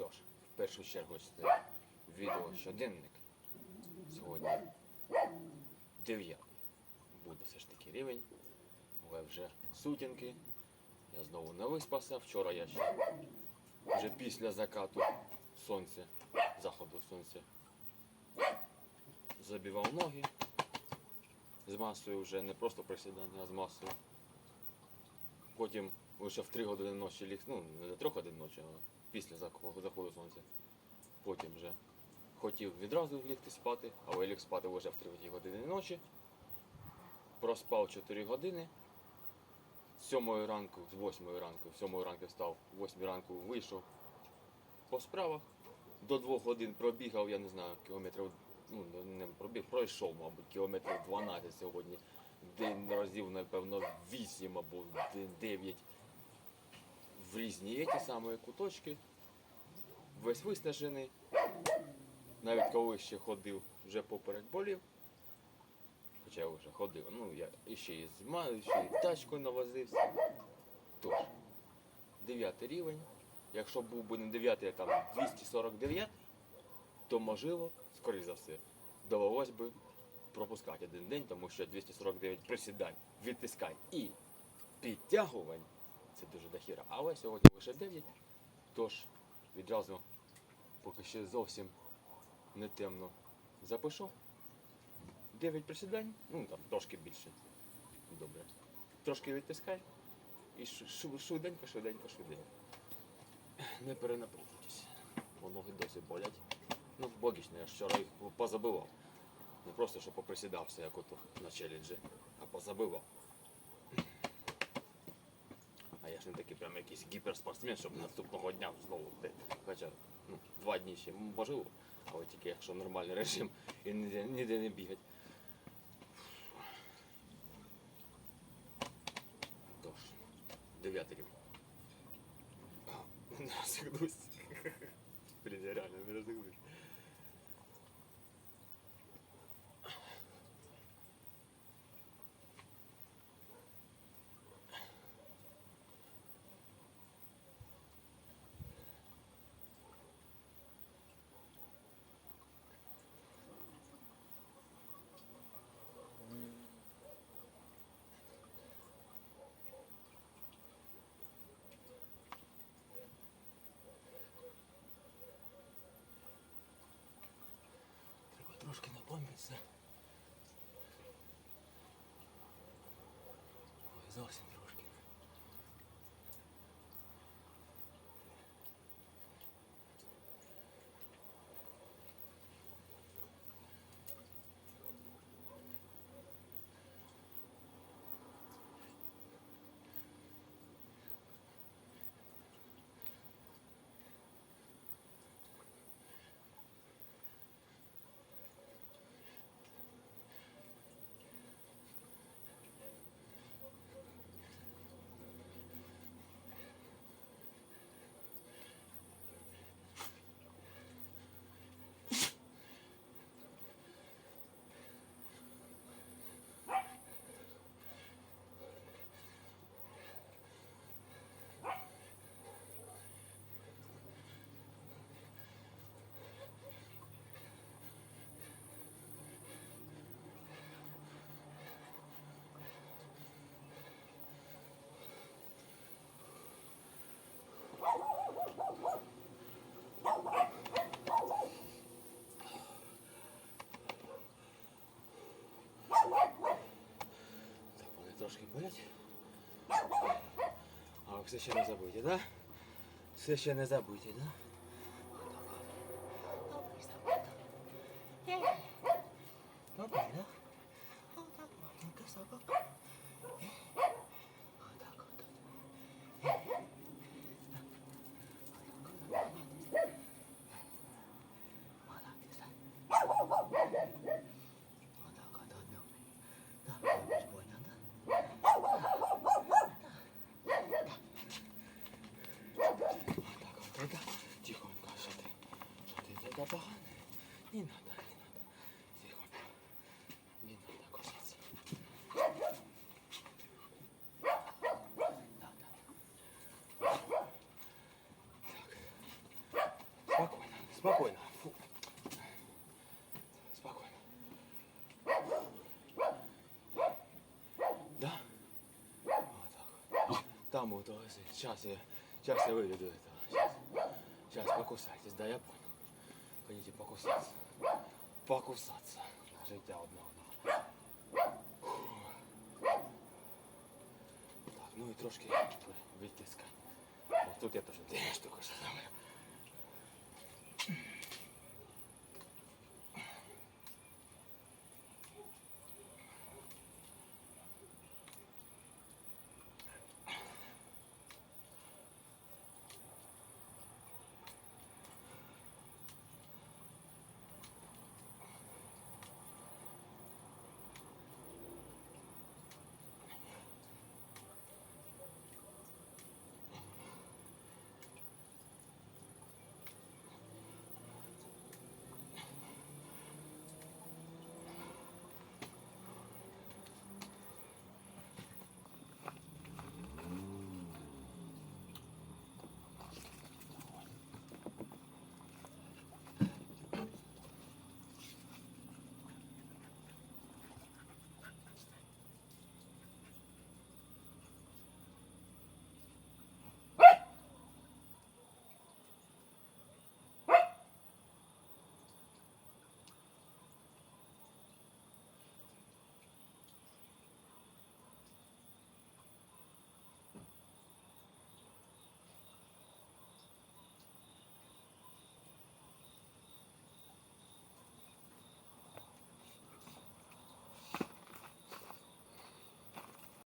що ж, в першу чергу це відео щоденник. Сьогодні 9 буде все ж таки рівень, але вже сутінки. Я знову не виспався. Вчора я ще вже після закату сонця, заходу сонця, забивав ноги з масою вже не просто присідання, а з масою. Потім лише в 3 години ночі ліг, ну не до 3 годин ночі, а після заходу сонця. Потім вже хотів відразу лігти спати, але ліг спати лише в 3 години ночі. Проспав 4 години. З 7 ранку, з 8 ранку, з 7 ранку встав, в 8 ранку вийшов по справах. До 2 годин пробігав, я не знаю, кілометрів, ну не пробіг, пройшов, мабуть, кілометрів 12 сьогодні. День разів, напевно, 8 або 9 в різні ті самі куточки. Весь виснажений. Навіть коли ще ходив, вже поперек болів. Хоча я вже ходив, ну я іще і з ще і тачкою навозився. Тож, 9 рівень. Якщо був би не 9, а там 249, то можливо, скоріш за все, довелось би пропускати один день, тому що 249 присідань, відтискань і підтягувань це дуже дохіра. Але сьогодні лише 9. Тож відразу, поки ще зовсім не темно, запишу. 9 присідань, ну там трошки більше. Добре. Трошки відтискай. І швиденько, швиденько, швиденько. Не перенапружуйтесь. Бо ноги досі болять. Ну, логічно, я ж вчора їх позабивав. Не просто, що поприсідався, як ото на челенджі, а позабивав. А я ж не такий прям якийсь гіперспортсмен, щоб наступного дня знову йти. Хоча ну, два дні ще можливо, але тільки якщо нормальний режим і ніде, ніде не бігати. Тож, дев'ятий рівень. Не розігнусь. Блін, я реально не розігнусь. Треба трошки напомнитися. Ой, зовсім трошки. Так, трошки болять. А все ще не забудьте, да? Все ще не забудьте, да? Добре, да? Отак, маленька собака. Отак, отак. Молодець, так. Отак, отак, добре. Так, робиш больно, да? Так, от это. Тихонько, що ти? Погане? Не надо, не надо. Тихонько. Не надо кусаться. Так. Спокойно. Фу. Спокойно. Да? Вот так. Там вот, сейчас я, сейчас я выведу этого. Сейчас, сейчас покусайтесь, да, я понял. Хотите покусаться? Покусаться. Життя одного. Так, ну і трошки витиска. Тут я теж ще зроблю.